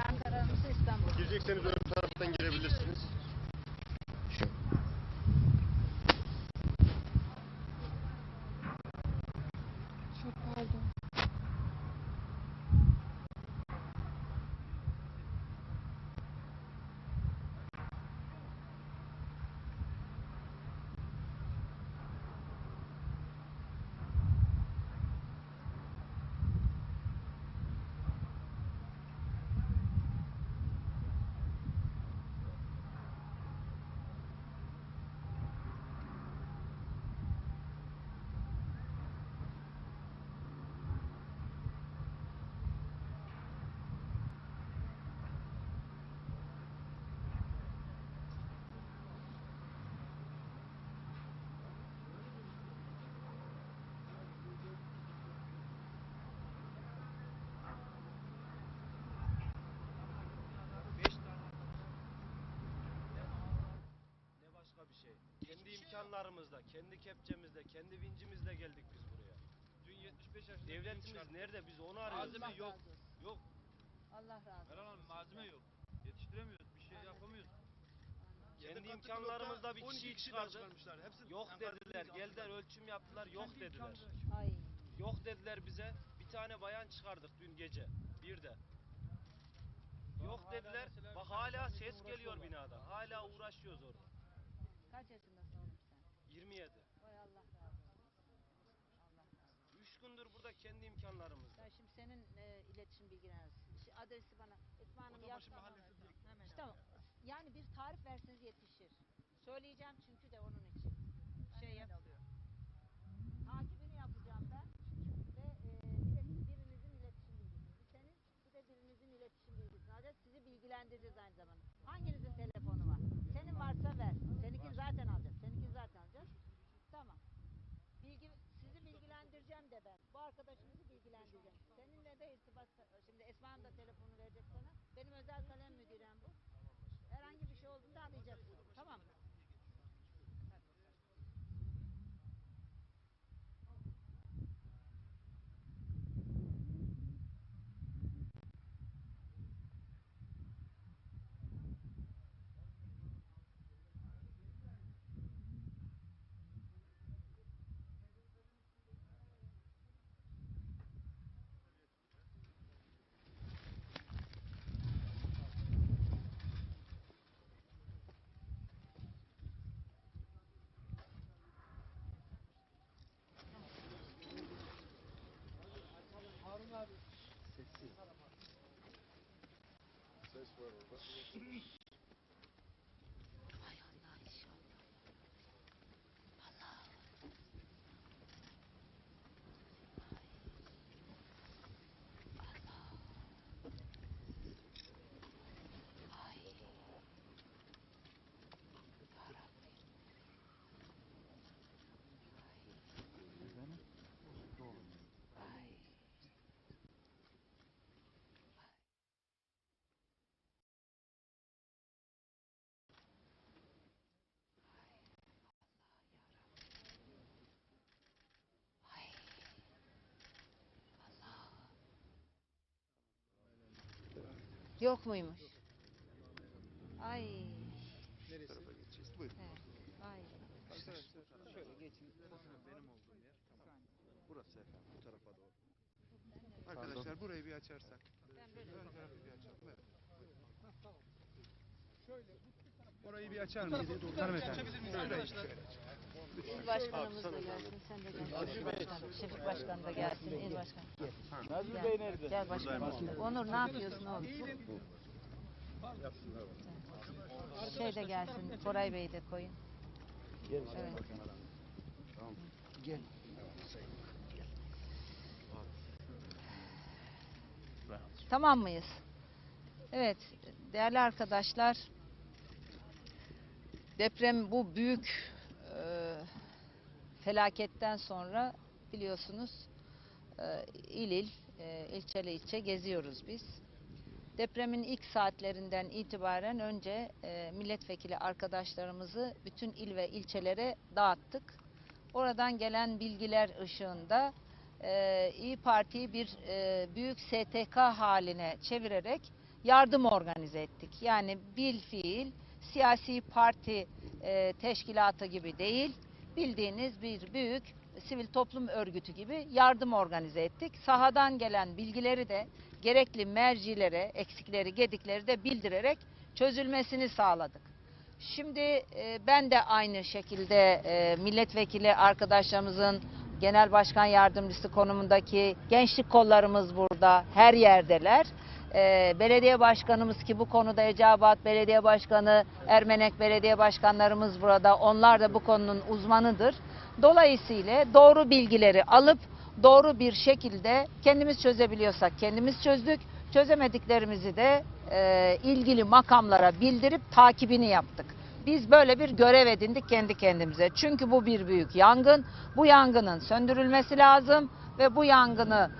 Ankara, İstanbul. Girecekseniz ön taraftan girebilirsiniz. Kendi imkanlarımızla, kendi kepçemizle, kendi vincimizle geldik biz buraya. Dün 75 yaşında Devletimiz nerede? Biz onu arıyoruz. Malzeme Allah yok. razı olsun. Yok. Allah razı olsun. Meral Hanım malzeme yok. Yetiştiremiyoruz. Bir şey yapamıyoruz. Kendi imkanlarımızla bir 12 kişiyi kişi daha çıkardık. çıkarmışlar. Hepsi Yok dediler. Geldiler ölçüm yaptılar. Yok Kendi dediler. imkanları. Ay. Yok dediler bize. Bir tane bayan çıkardık dün gece. Bir de. Yok hala dediler. mesela Bak hala ses uğraşıyorlar. geliyor binadan. Hala uğraşıyoruz orada. Kaç yaşındasın? 27. Vay Allah razı olsun. Allah razı olsun. Üç gündür burada kendi imkanlarımızla. Ya şimdi senin e, iletişim bilgileriniz, şey, adresi bana, Esma Hanım mahallesi direkt. Hemen tamam. Yani bir tarif verseniz yetişir. Söyleyeceğim çünkü de onun için. Şey yap. Takibini yapacağım ben. Ve e, bir de birinizin iletişim bilgisini. Bir senin, bir de birinizin iletişim bilgisini alacağız. Sizi bilgilendireceğiz aynı zamanda. Hanginizin telefonu var? Senin varsa ver. Seninkini zaten alacağız. Seninkini zaten alacağız. Tamam. Bilgi, sizi bilgilendireceğim de ben. Bu bilgilendireceğim. Seninle de irtibat, şimdi Esma'nın da telefonu verecek sana. Benim özel kalem müdürem bu. Herhangi bir şey olduğunda arayacaksın. Tamam mı? Sessiz. Ses var orada. Yok muymuş? Ay. Neresi? tarafa geçeceğiz. Buyurun. Ay. Arkadaşlar şöyle geçin. Burası benim olduğum yer. Tamam. Burası efendim. Bu tarafa doğru. Arkadaşlar burayı bir açarsak. Ben böyle Ön tarafı bir açalım. Evet. Orayı bir açar mısınız? Hanımefendi. Şöyle, şöyle. İl başkanımız da gelsin, sen de gel. Şefik başkan, da gelsin, il başkan. Nazmi Bey nerede? Gel başkanım. Onur ne yapıyorsun oğlum? Şey de gelsin, Koray Bey de koyun. Evet. Gel. Tamam mıyız? Evet, değerli arkadaşlar, deprem bu büyük e, felaketten sonra biliyorsunuz e, il il, e, ilçeli ilçe geziyoruz biz. Depremin ilk saatlerinden itibaren önce e, milletvekili arkadaşlarımızı bütün il ve ilçelere dağıttık. Oradan gelen bilgiler ışığında İyi Parti'yi bir büyük STK haline çevirerek yardım organize ettik. Yani bil fiil siyasi parti teşkilatı gibi değil, bildiğiniz bir büyük sivil toplum örgütü gibi yardım organize ettik. Sahadan gelen bilgileri de gerekli mercilere, eksikleri, gedikleri de bildirerek çözülmesini sağladık. Şimdi e, ben de aynı şekilde e, milletvekili arkadaşlarımızın genel başkan yardımcısı konumundaki gençlik kollarımız burada, her yerdeler. E, belediye başkanımız ki bu konuda Eceabat Belediye Başkanı, Ermenek Belediye Başkanlarımız burada. Onlar da bu konunun uzmanıdır. Dolayısıyla doğru bilgileri alıp doğru bir şekilde kendimiz çözebiliyorsak kendimiz çözdük. Çözemediklerimizi de e, ilgili makamlara bildirip takibini yaptık. Biz böyle bir görev edindik kendi kendimize. Çünkü bu bir büyük yangın. Bu yangının söndürülmesi lazım ve bu yangını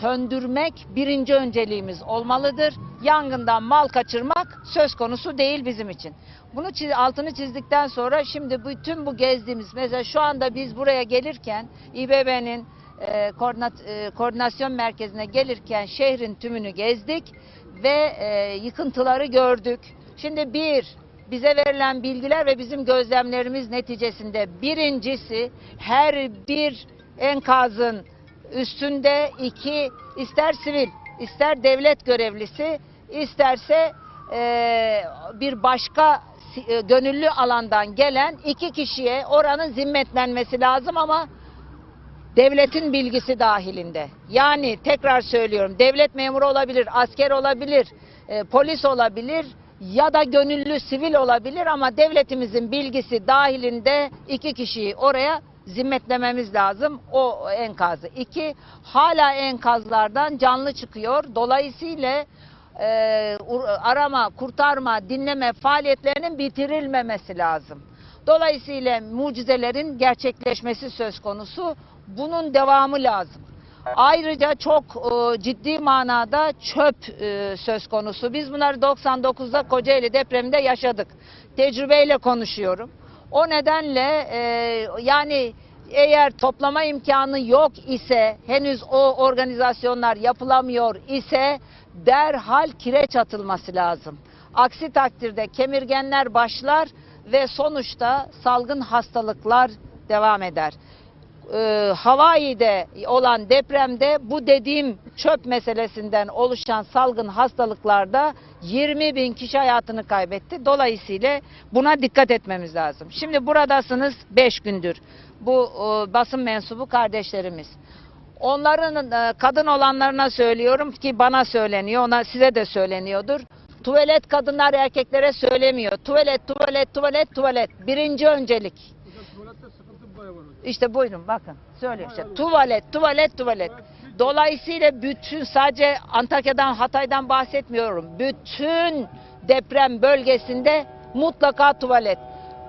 söndürmek birinci önceliğimiz olmalıdır. Yangından mal kaçırmak söz konusu değil bizim için. Bunu çiz- altını çizdikten sonra şimdi bütün bu gezdiğimiz mesela şu anda biz buraya gelirken İBB'nin e, koordinat- e, koordinasyon merkezine gelirken şehrin tümünü gezdik ve e, yıkıntıları gördük. Şimdi bir, bize verilen bilgiler ve bizim gözlemlerimiz neticesinde birincisi her bir enkazın üstünde iki ister sivil ister devlet görevlisi isterse e, bir başka e, gönüllü alandan gelen iki kişiye oranın zimmetlenmesi lazım ama devletin bilgisi dahilinde. Yani tekrar söylüyorum devlet memuru olabilir, asker olabilir, e, polis olabilir ya da gönüllü sivil olabilir ama devletimizin bilgisi dahilinde iki kişiyi oraya zimmetlememiz lazım o enkazı. İki, hala enkazlardan canlı çıkıyor. Dolayısıyla e, arama, kurtarma, dinleme faaliyetlerinin bitirilmemesi lazım. Dolayısıyla mucizelerin gerçekleşmesi söz konusu. Bunun devamı lazım. Ayrıca çok e, ciddi manada çöp e, söz konusu. Biz bunları 99'da Kocaeli depreminde yaşadık. Tecrübeyle konuşuyorum. O nedenle e, yani eğer toplama imkanı yok ise henüz o organizasyonlar yapılamıyor ise derhal kireç atılması lazım. Aksi takdirde kemirgenler başlar ve sonuçta salgın hastalıklar devam eder e, Hawaii'de olan depremde bu dediğim çöp meselesinden oluşan salgın hastalıklarda 20 bin kişi hayatını kaybetti. Dolayısıyla buna dikkat etmemiz lazım. Şimdi buradasınız 5 gündür. Bu e, basın mensubu kardeşlerimiz. Onların e, kadın olanlarına söylüyorum ki bana söyleniyor, ona size de söyleniyordur. Tuvalet kadınlar erkeklere söylemiyor. Tuvalet, tuvalet, tuvalet, tuvalet. Birinci öncelik. İşte buyurun bakın söylüyor işte tuvalet tuvalet tuvalet. Dolayısıyla bütün sadece Antakya'dan Hatay'dan bahsetmiyorum. Bütün deprem bölgesinde mutlaka tuvalet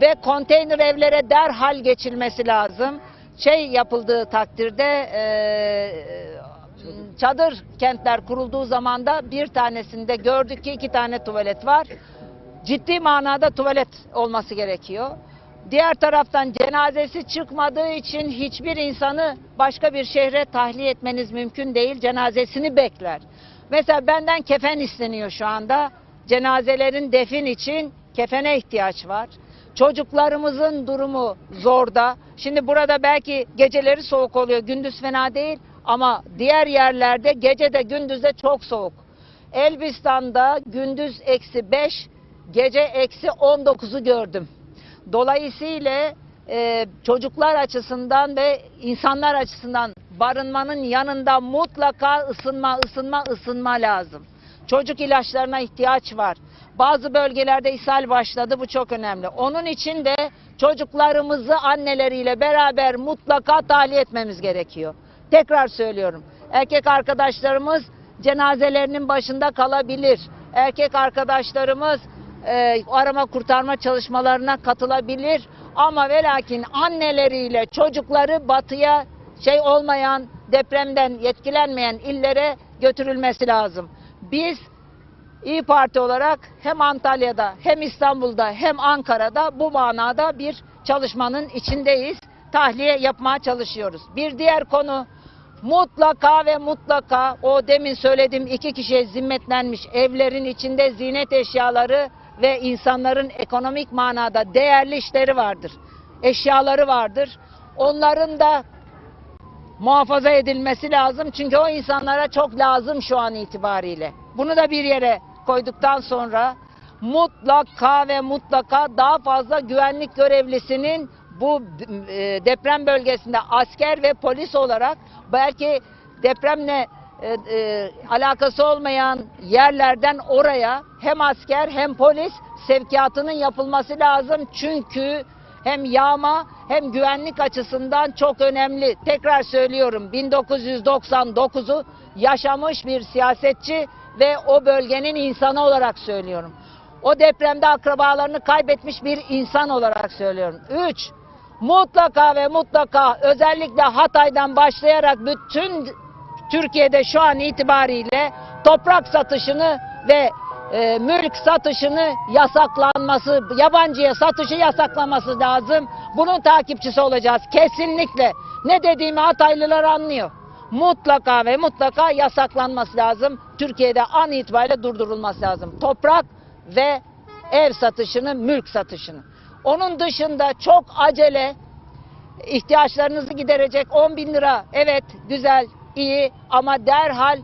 ve konteyner evlere derhal geçilmesi lazım. Şey yapıldığı takdirde eee, çadır kentler kurulduğu zaman da bir tanesinde gördük ki iki tane tuvalet var. Ciddi manada tuvalet olması gerekiyor. Diğer taraftan cenazesi çıkmadığı için hiçbir insanı başka bir şehre tahliye etmeniz mümkün değil. Cenazesini bekler. Mesela benden kefen isteniyor şu anda. Cenazelerin defin için kefene ihtiyaç var. Çocuklarımızın durumu zorda. Şimdi burada belki geceleri soğuk oluyor, gündüz fena değil. Ama diğer yerlerde gece de gündüz de çok soğuk. Elbistan'da gündüz eksi 5, gece eksi 19'u gördüm. Dolayısıyla e, çocuklar açısından ve insanlar açısından barınmanın yanında mutlaka ısınma, ısınma, ısınma lazım. Çocuk ilaçlarına ihtiyaç var. Bazı bölgelerde ishal başladı, bu çok önemli. Onun için de çocuklarımızı anneleriyle beraber mutlaka tahliye etmemiz gerekiyor. Tekrar söylüyorum. Erkek arkadaşlarımız cenazelerinin başında kalabilir. Erkek arkadaşlarımız e, arama kurtarma çalışmalarına katılabilir. Ama ve lakin anneleriyle çocukları batıya şey olmayan depremden yetkilenmeyen illere götürülmesi lazım. Biz İyi Parti olarak hem Antalya'da hem İstanbul'da hem Ankara'da bu manada bir çalışmanın içindeyiz. Tahliye yapmaya çalışıyoruz. Bir diğer konu mutlaka ve mutlaka o demin söylediğim iki kişiye zimmetlenmiş evlerin içinde ziynet eşyaları ve insanların ekonomik manada değerli işleri vardır. Eşyaları vardır. Onların da muhafaza edilmesi lazım. Çünkü o insanlara çok lazım şu an itibariyle. Bunu da bir yere koyduktan sonra mutlaka ve mutlaka daha fazla güvenlik görevlisinin bu e, deprem bölgesinde asker ve polis olarak belki depremle e, e, alakası olmayan yerlerden oraya hem asker hem polis sevkiyatının yapılması lazım. Çünkü hem yağma hem güvenlik açısından çok önemli. Tekrar söylüyorum 1999'u yaşamış bir siyasetçi ve o bölgenin insanı olarak söylüyorum. O depremde akrabalarını kaybetmiş bir insan olarak söylüyorum. 3. Mutlaka ve mutlaka özellikle Hatay'dan başlayarak bütün Türkiye'de şu an itibariyle toprak satışını ve e, mülk satışını yasaklanması, yabancıya satışı yasaklanması lazım. Bunun takipçisi olacağız. Kesinlikle. Ne dediğimi Hataylılar anlıyor. Mutlaka ve mutlaka yasaklanması lazım. Türkiye'de an itibariyle durdurulması lazım. Toprak ve ev satışını, mülk satışını. Onun dışında çok acele ihtiyaçlarınızı giderecek 10 bin lira evet güzel iyi ama derhal